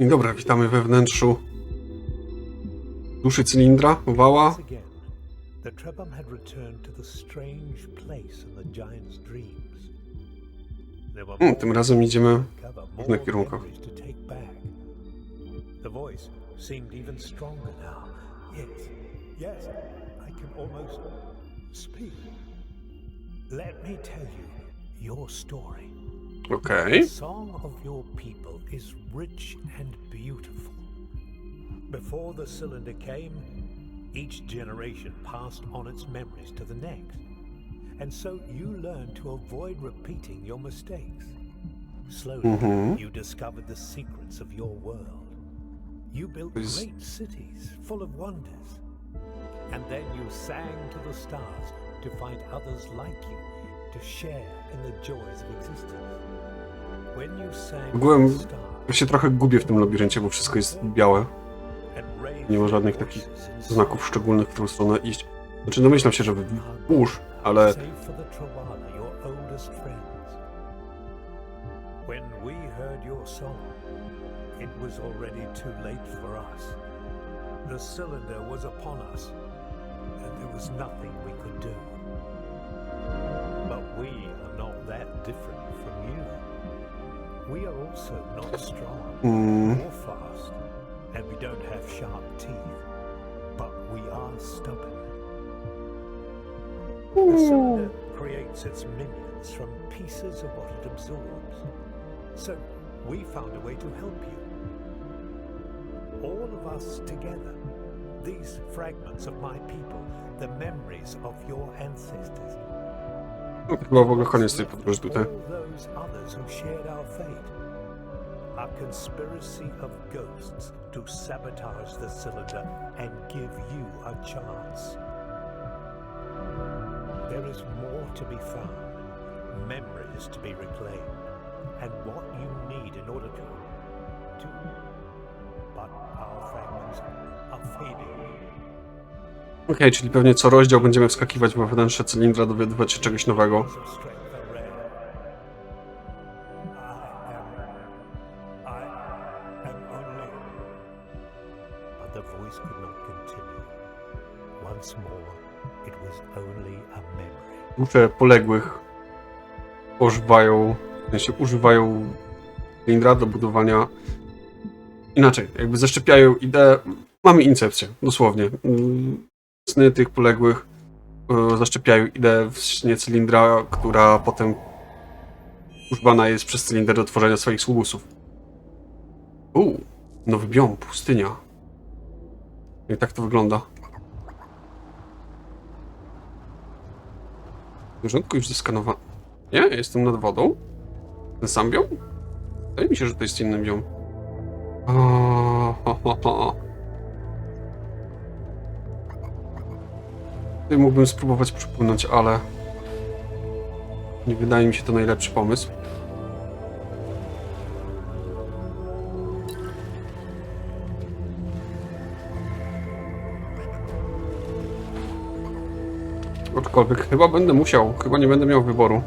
Dobra, witamy we wnętrzu duszy cylindra, wała. The Trebhum had returned to the strange place in the giant's dreams. There were Hmm, tym razem idziemy w more kierunkach. memories to take back. The voice seemed even stronger now. Yes, yes, I can almost speak. Let me tell you your story. Okej. The song of your people is rich and beautiful. Before the cylinder came, each generation passed on its memories to the next. And so you learned to avoid repeating your mistakes. Slowly, mm-hmm. you discovered the secrets of your world. You built Is- great cities full of wonders. And then you sang to the stars to find others like you, to share in the joys of existence. When you sang Ogółem ja się trochę gubię w tym labiryncie, bo wszystko jest białe. Nie ma żadnych takich znaków szczególnych, w którą stronę iść. Znaczy domyślam się, że wzdłuż, ale it was already too late for us. The cylinder was upon us, and there was nothing we could do. We are not that different from you. We are also not strong mm, or fast, and we don't have sharp teeth, but we are stubborn. The cylinder creates its minions from pieces of what it absorbs. So we found a way to help you. All of us together. These fragments of my people, the memories of your ancestors. No, chyba w ogóle koniec tej podróży tutaj. A conspiracy of ghosts to sabotage the cylinder and give you a chance. There is more to be found, memories to be reclaimed, and what you need in order to. to. But our fragments are fading. Okej, czyli pewnie co rozdział będziemy wskakiwać we wnętrze cylindra, dowiadywać się czegoś nowego. Dusze poległych używają, w sensie używają cylindra do budowania inaczej, jakby zaszczepiają ideę, mamy incepcję, dosłownie. Sny tych poległych e, zaszczepiają ideę w śnie cylindra, która potem używana jest przez cylinder do tworzenia swoich sługusów. Uuu, nowy biom, pustynia. I tak to wygląda. Porządku już zeskanowano. Nie, jestem nad wodą. Ten sam biom? Wydaje mi się, że to jest inny biom. O, ho, ho, ho. Tutaj mógłbym spróbować przypłynąć, ale nie wydaje mi się to najlepszy pomysł. Aczkolwiek chyba będę musiał, chyba nie będę miał wyboru.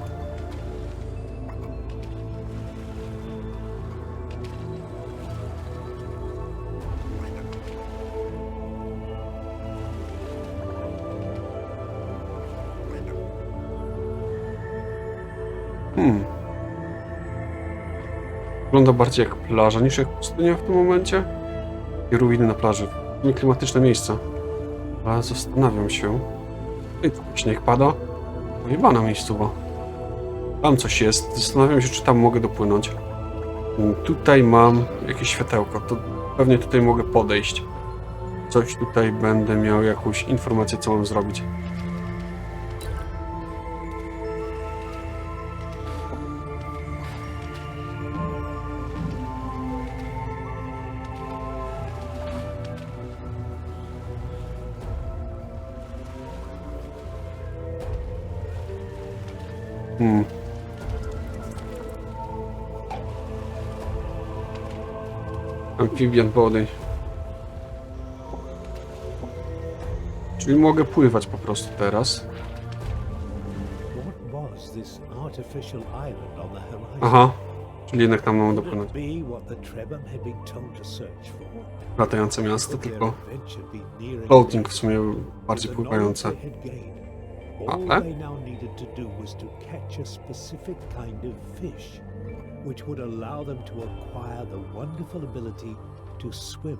Wygląda bardziej jak plaża niż jak pustynia w tym momencie. I ruiny na plaży. Nieklimatyczne miejsca. Ale zastanawiam się. Ej, tu śnieg pada. Pojebana miejscowa. Tam coś jest. Zastanawiam się, czy tam mogę dopłynąć. Tutaj mam jakieś światełko. To pewnie tutaj mogę podejść. Coś tutaj będę miał jakąś informację, co mam zrobić. Amphibian body. Czyli mogę pływać po prostu teraz. Aha. Czyli jednak tam mamy dopłynąć. Latające miasto, tylko floating w sumie bardziej pływające. Ale- which would allow them to acquire the wonderful ability to swim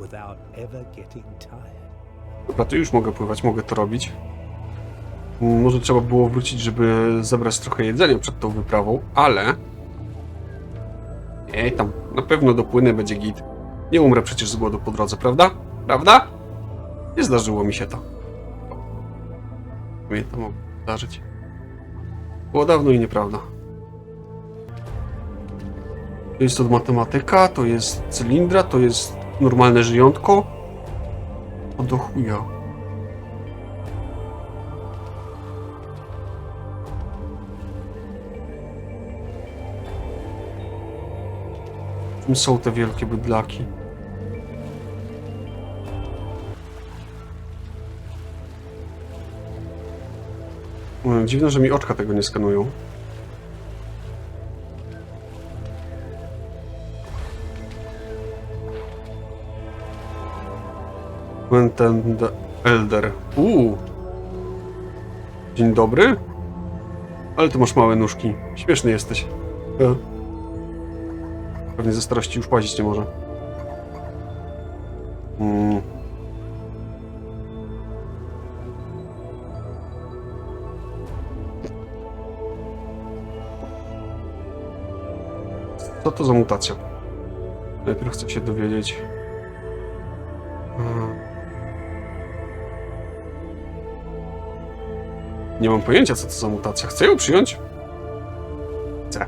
without ever getting tired. Dobra, to już mogę pływać, mogę to robić. Może trzeba było wrócić, żeby zebrać trochę jedzenia przed tą wyprawą, ale... Ej, tam na pewno dopłynę, będzie git. Nie umrę przecież z głodu po drodze, prawda? Prawda? Nie zdarzyło mi się to. Mnie to mogło zdarzyć. Było dawno i nieprawda. To jest od matematyka, to jest cylindra, to jest normalne żyjątko. O do chuja. Są te wielkie bydlaki? Mm, Dziwne, że mi oczka tego nie skanują. Quentin Elder. Uuu. Dzień dobry. Ale ty masz małe nóżki. Śmieszny jesteś. E. Pewnie ze starości już łazić nie może. Mm. Co to za mutacja? Najpierw chcę się dowiedzieć. Hmm. Nie mam pojęcia, co to za mutacja. Chcę ją przyjąć? Chcę.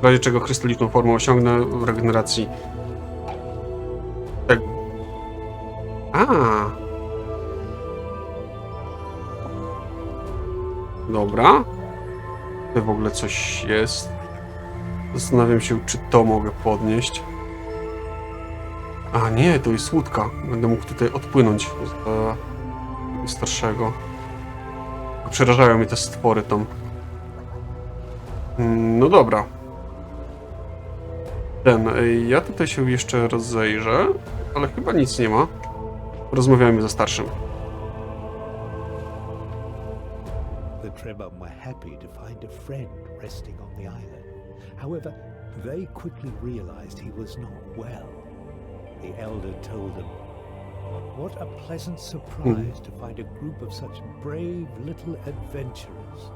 W razie czego krystaliczną formę osiągnę w regeneracji. Tak. A. Dobra. To w ogóle coś jest. Zastanawiam się, czy to mogę podnieść. A nie, to jest łódka. Będę mógł tutaj odpłynąć z starszego. Przerażają mnie te stwory tam. Mm, No dobra. Ten, ej, ja tutaj się jeszcze rozejrzę, ale chyba nic nie ma. Rozmawiajmy ze starszym. The Trebham were happy to find a friend resting on the island. However, they quickly realized he was not well. The elder told them, What a pleasant hmm. surprise to find a group of such brave little adventurers.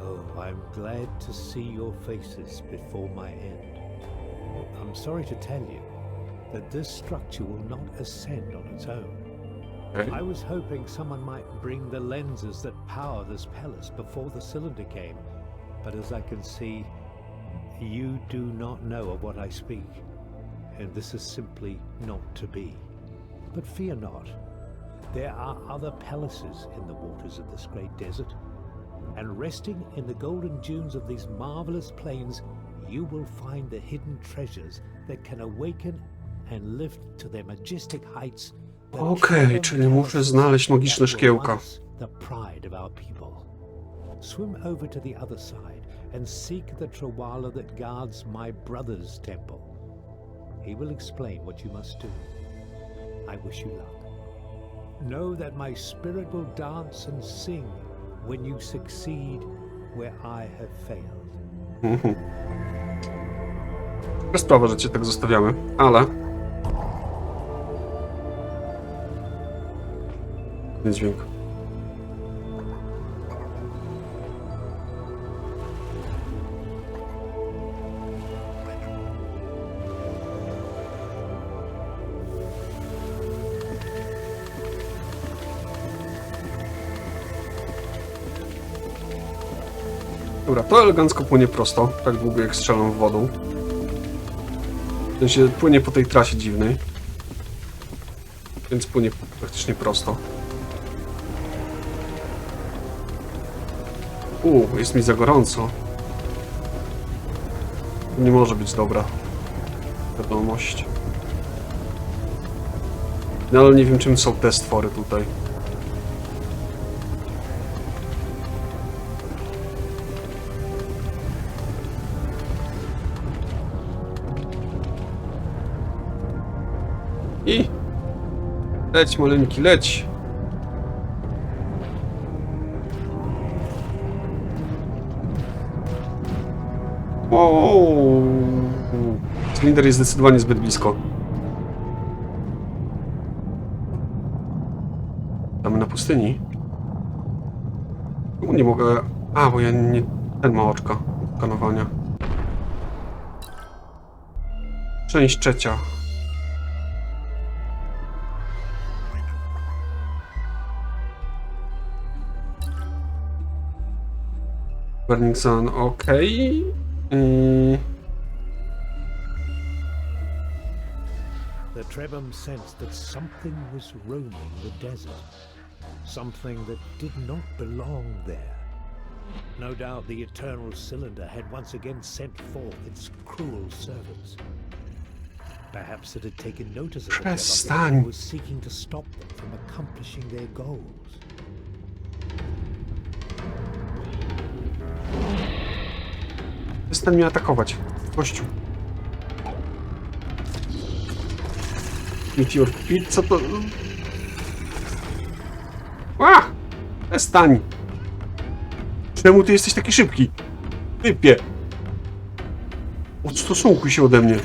Oh, I'm glad to see your faces before my end. I'm sorry to tell you that this structure will not ascend on its own. Okej. I was hoping someone might bring the lenses that power this palace before the cylinder came, but as I can see, you do not know of what I speak, and this is simply not to be. But fear not, there are other palaces in the waters of this great desert, and resting in the golden dunes of these marvelous plains, you will find the hidden treasures that can awaken and lift to their majestic heights. Okej, Trebham czyli muszę znaleźć magiczne szkiełka. The pride of our people. Swim over to the other side and seek the Trawala that guards my brother's temple. He will explain what you must do. I wish you luck. Know that my spirit will dance and sing when you succeed where I have failed. Sprawa, że cię tak zostawiamy, ale... Dźwięk. To elegancko płynie prosto, tak długo jak strzelam w wodą. W sensie płynie po tej trasie dziwnej. Więc płynie praktycznie prosto. U, jest mi za gorąco. Nie może być dobra wiadomość. No ale nie wiem czym są te stwory tutaj. Leć, maleńki, leć! Wow. Cylinder jest zdecydowanie zbyt blisko. Tam na pustyni. U, Nie mogę... A, bo ja nie... Ten ma oczka skanowania. Część trzecia. Burning Sun, ok. The Trebham sensed that something was roaming the desert. Something that did not belong there. No doubt the Eternal Cylinder had once again sent forth its cruel servants. Perhaps it had taken notice of the Przestań. and was seeking to stop them from accomplishing their goals. Przestań mnie atakować. Gościu. Meteor Pit, co to... A! Przestań! Czemu ty jesteś taki szybki? Typie! Odstosunkuj się ode mnie.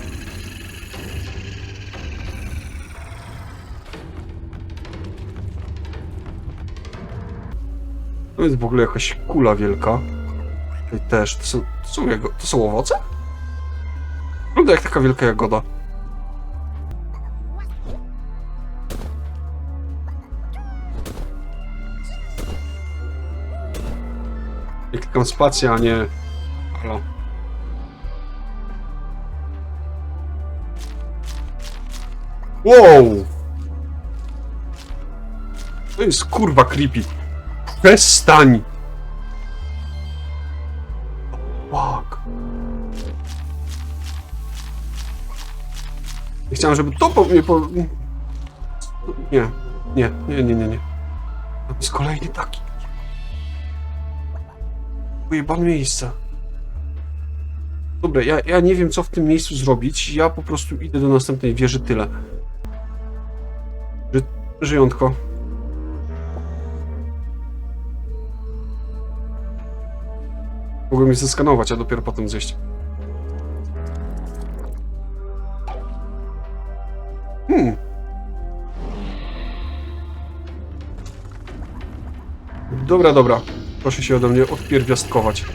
To jest w ogóle jakaś kula wielka. Tutaj też. To są, to są, jego, to są owoce? Wygląda jak taka wielka jagoda. Ja klikam spację, a nie... Halo. Wow! To jest kurwa creepy. Przestań! Chciałem, żeby to po mnie po... Nie, nie, nie, nie, nie, nie. To jest kolejny taki. Ujebane miejsce. Dobra, ja, ja nie wiem, co w tym miejscu zrobić. Ja po prostu idę do następnej wieży, tyle. Ży żyjątko. Mogłem je zeskanować, a dopiero potem zjeść. Dobra, dobra. Proszę się ode mnie odpierwiastkować.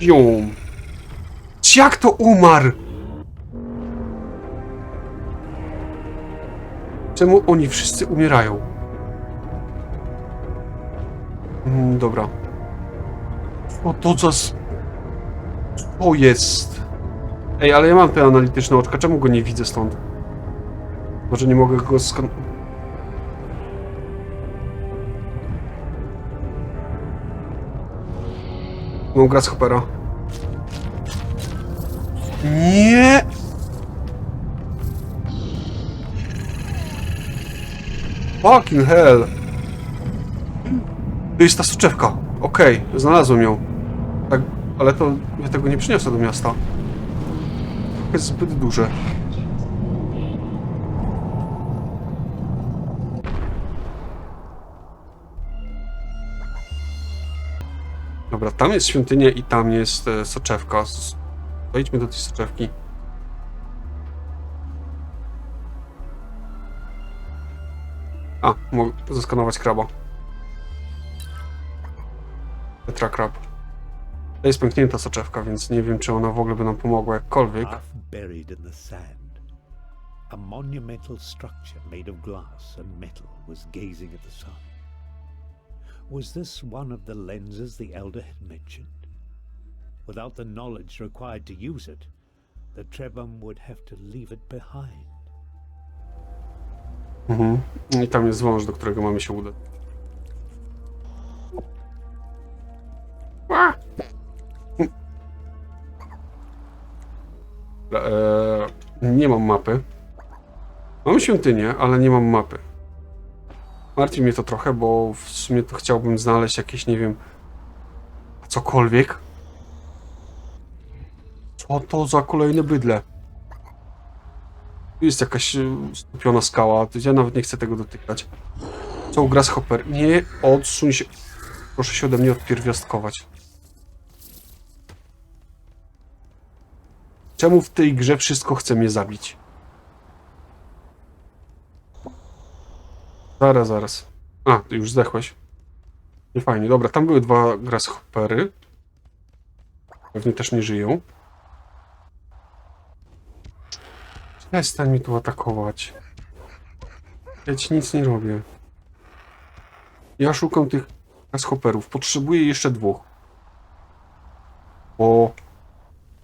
Jum. Jak to umarł? Czemu oni wszyscy umierają? Mm, dobra. Co to Co jest? Ej, ale ja mam te analityczne oczka, czemu go nie widzę stąd? Może nie mogę go skan... Mam Grasshoppera. Nie! Fucking hell! To jest ta soczewka. Okej, znalazłem ją. Tak, ale to ja tego nie przyniosę do miasta. To jest zbyt duże. Tam jest świątynia i tam jest e, soczewka. Dojdźmy do tej soczewki. A, mogę zeskanować kraba. Petra krab. To jest pęknięta soczewka, więc nie wiem, czy ona w ogóle by nam pomogła jakkolwiek. Half buried in the sand, a monumental structure made of glass and metal was gazing at the sun. Was this one of the lenses the elder had mentioned? Without the knowledge required to use it, the Trebham would have to leave it behind. Mhm. I tam jest wąż, do którego mamy się udać. Eee, nie mam mapy. Mam świątynię, ale nie mam mapy. Martwi mnie to trochę, bo w sumie to chciałbym znaleźć jakieś, nie wiem, cokolwiek. Co to za kolejne bydle? Tu jest jakaś e, stupiona skała. Ja nawet nie chcę tego dotykać. Co, grasshopper? Nie odsuń się. Proszę się ode mnie odpierwiastkować. Czemu w tej grze wszystko chce mnie zabić? Zaraz, zaraz. A, ty już zdechłeś. Nie fajnie, dobra, tam były dwa grasshoppery. Pewnie też nie żyją. Przestań mi tu atakować. Ja ci nic nie robię. Ja szukam tych grasshopperów. Potrzebuję jeszcze dwóch. Bo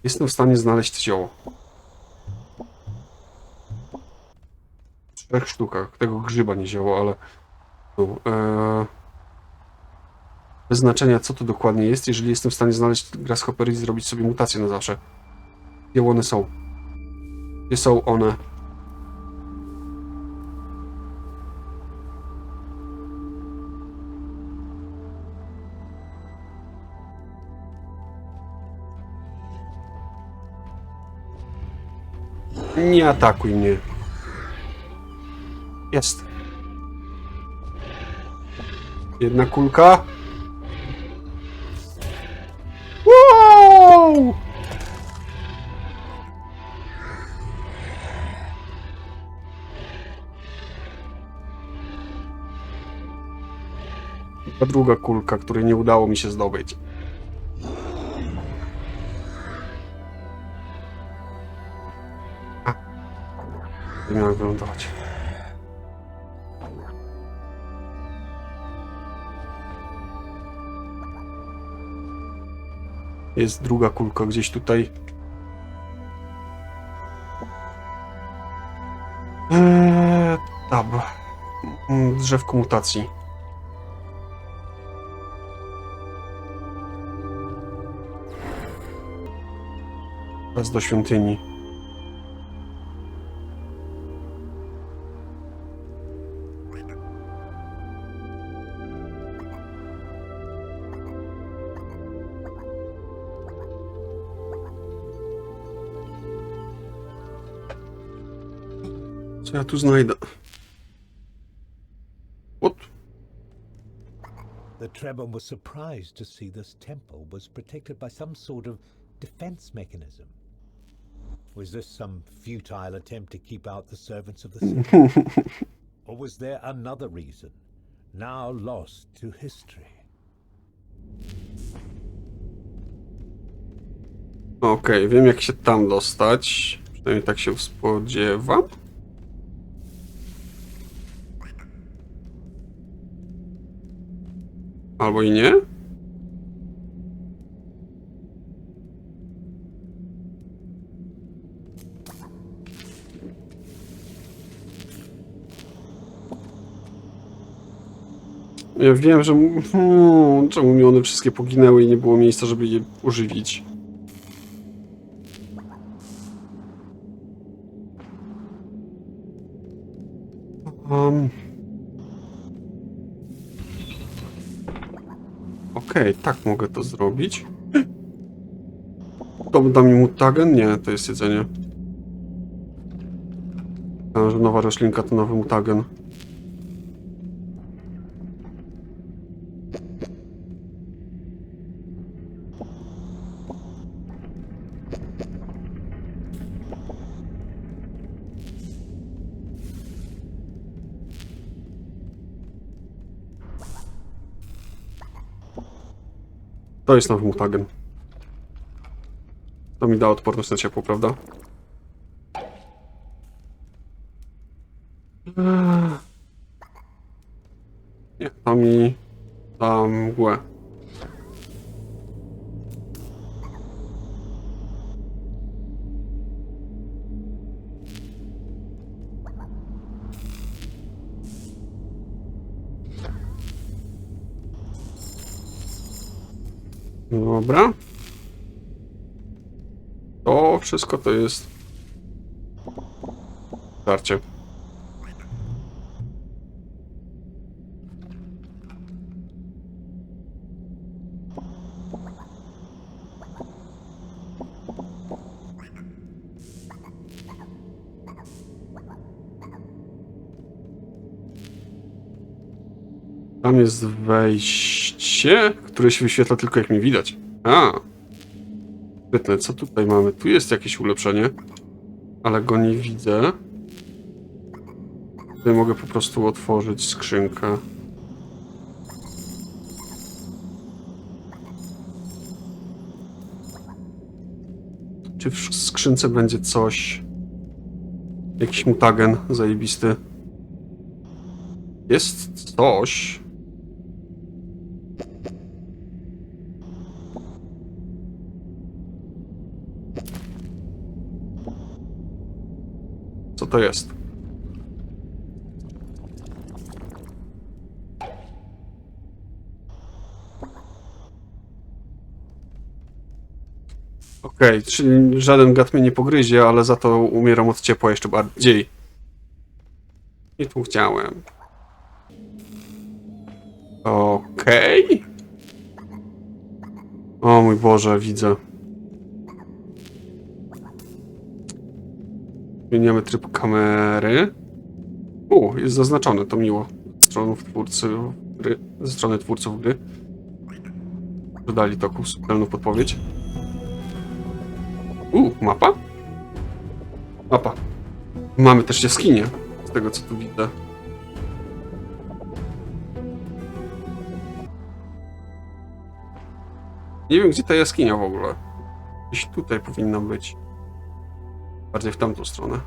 jestem w stanie znaleźć zioło. Czterech sztukach. Tego grzyba nie zioło, ale... E... Bez znaczenia, co to dokładnie jest, jeżeli jestem w stanie znaleźć grasshoppery i zrobić sobie mutację na zawsze. Gdzie one są? Gdzie są one? Nie atakuj mnie. Jest. Jedna kulka. Wow! Ta druga kulka, której nie udało mi się zdobyć. A. Tu miałem wylądować. Jest druga kulka gdzieś tutaj. Eee, tab. Mm, Drzewko mutacji. Raz do świątyni. Tu znajdę? What? The Trebon was surprised to see this temple was protected by some sort of defense mechanism. Was this some futile attempt to keep out the servants of the city? or was there another reason, now lost to history? Okej, wiem jak się tam dostać. Przynajmniej tak się spodziewam. Albo i nie. Ja wiem, że... Hmm, czemu mi one wszystkie poginęły i nie było miejsca, żeby je ożywić. Um. Okej, tak mogę to zrobić. To da mi mutagen? Nie, to jest jedzenie. Myślałem, że nowa roślinka to nowy mutagen. To jest nowy mutagen. To mi da odporność na ciepło, prawda? Dobra. To wszystko to jest tarcie. Tam jest wejście które się wyświetla tylko jak mi widać. A. Świetne, co tutaj mamy? Tu jest jakieś ulepszenie, ale go nie widzę. Tutaj mogę po prostu otworzyć skrzynkę. Czy w skrzynce będzie coś? Jakiś mutagen zajebisty. Jest coś. Co to jest? Okej, czyli żaden gad mnie nie pogryzie, ale za to umieram od ciepła jeszcze bardziej. I tu chciałem. Okej. O mój Boże, widzę. Zmieniamy tryb kamery. U, jest zaznaczone, to miło. Ze strony twórcy gry, ze strony twórców gry. Dodali taką subtelną podpowiedź. U, mapa? Mapa. Mamy też jaskinię, z tego co tu widzę. Nie wiem, gdzie ta jaskinia w ogóle. Gdzieś tutaj powinna być. Bardziej w tamtą stronę.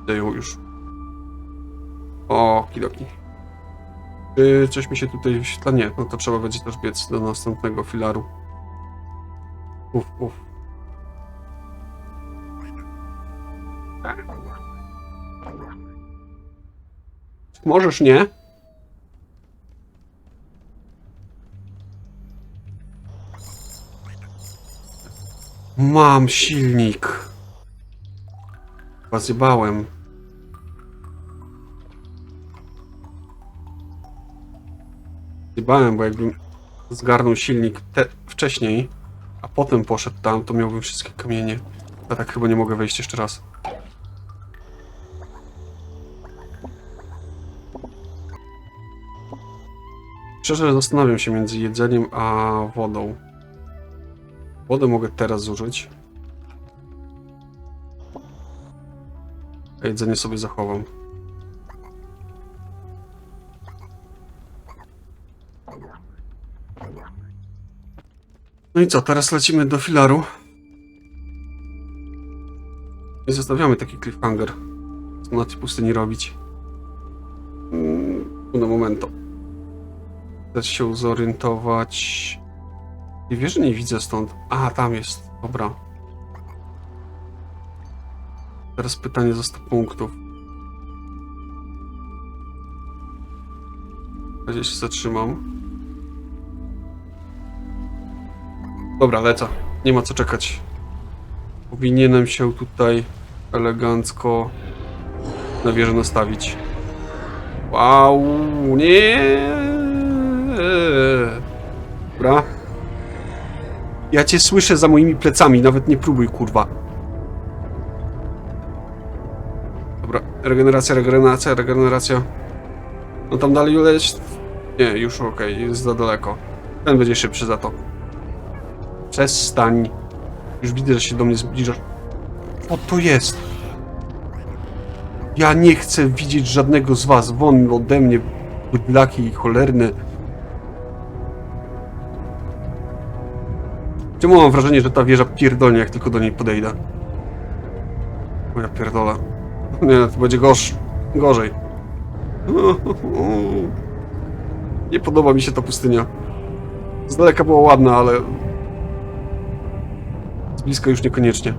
Widzę już. O, kidoki. Czy coś mi się tutaj wyświetla? Nie, no to trzeba będzie też biec do następnego filaru. Uf, uf. Możesz nie? Mam silnik. Chyba zjebałem. Bo jakbym zgarnął silnik wcześniej, a potem poszedł tam, to miałbym wszystkie kamienie. A tak chyba nie mogę wejść jeszcze raz. Szczerze zastanawiam się między jedzeniem a wodą. Wodę mogę teraz zużyć. A jedzenie sobie zachowam. No i co, teraz lecimy do filaru. I zostawiamy taki cliffhanger. Co na tej pustyni robić? Mm, na momento. Chcę się zorientować. Nie wierzę, nie widzę stąd. A, tam jest. Dobra. Teraz pytanie za 100 punktów. Gdzie się zatrzymam? Dobra, lecę. Nie ma co czekać. Powinienem się tutaj elegancko na wieżę nastawić. Wow, nie. Dobra. Ja cię słyszę za moimi plecami, nawet nie próbuj, kurwa. Dobra, regeneracja, regeneracja, regeneracja. No tam dalej leć. Nie, już okej, jest za daleko. Ten będzie szybszy za to. Przestań. Już widzę, że się do mnie zbliżasz. O, to jest. Ja nie chcę widzieć żadnego z was. Won ode mnie, bydlaki cholerne. Czemu mam wrażenie, że ta wieża pierdolnie, jak tylko do niej podejdę? O ja pierdolę. Nie, to będzie gorsz, gorzej. Nie podoba mi się ta pustynia. Z daleka była ładna, ale... Z bliska już niekoniecznie.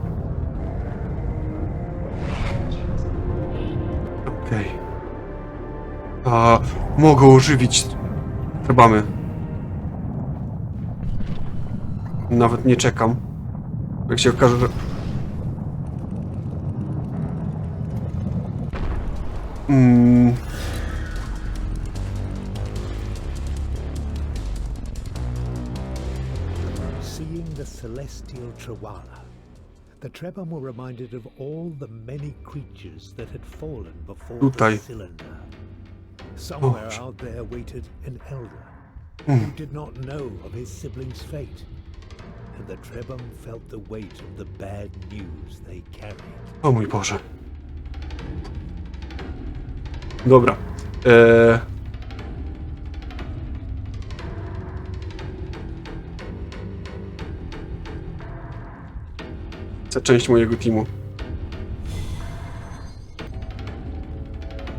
Okej. A mogę ożywić trebamy. Nawet nie czekam. Jak się okaże, że... Mm, Seeing the celestial Triwala, The Trebham were reminded of all the many creatures that had fallen before Tutaj. the cylinder. Somewhere out there waited an elder Hmm. who did not know of his sibling's fate. And the Trebham felt the weight of the bad news they carried. O mój Boże. Dobra. Eee... Chcę część mojego teamu.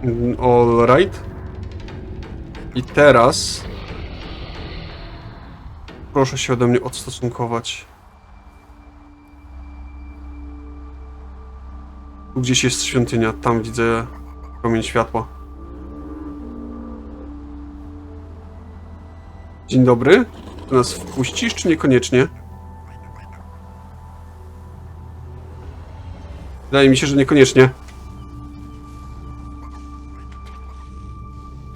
Mm, All right. I teraz... Proszę się ode mnie odstosunkować. Tu gdzieś jest świątynia, tam widzę promień światła. Dzień dobry. Ty nas wpuścisz, czy niekoniecznie? Wydaje mi się, że niekoniecznie.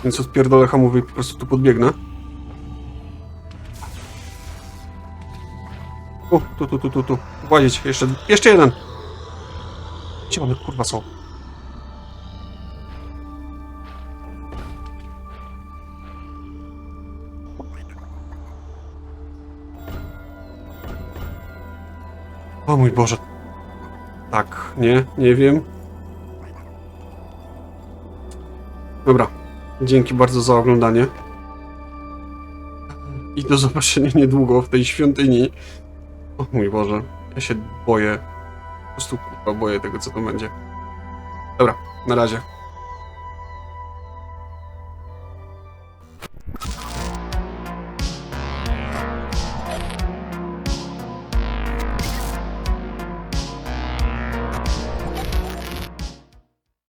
Więc odpierdolę hamowy i po prostu tu podbiegnę. O, tu, tu, tu, tu, tu. Włazić, jeszcze, jeszcze jeden. Gdzie one kurwa są? O mój Boże. Tak, nie, nie wiem. Dobra. Dzięki bardzo za oglądanie. I do zobaczenia niedługo w tej świątyni. O mój Boże. Ja się boję. Po prostu boję tego, co to będzie. Dobra, na razie.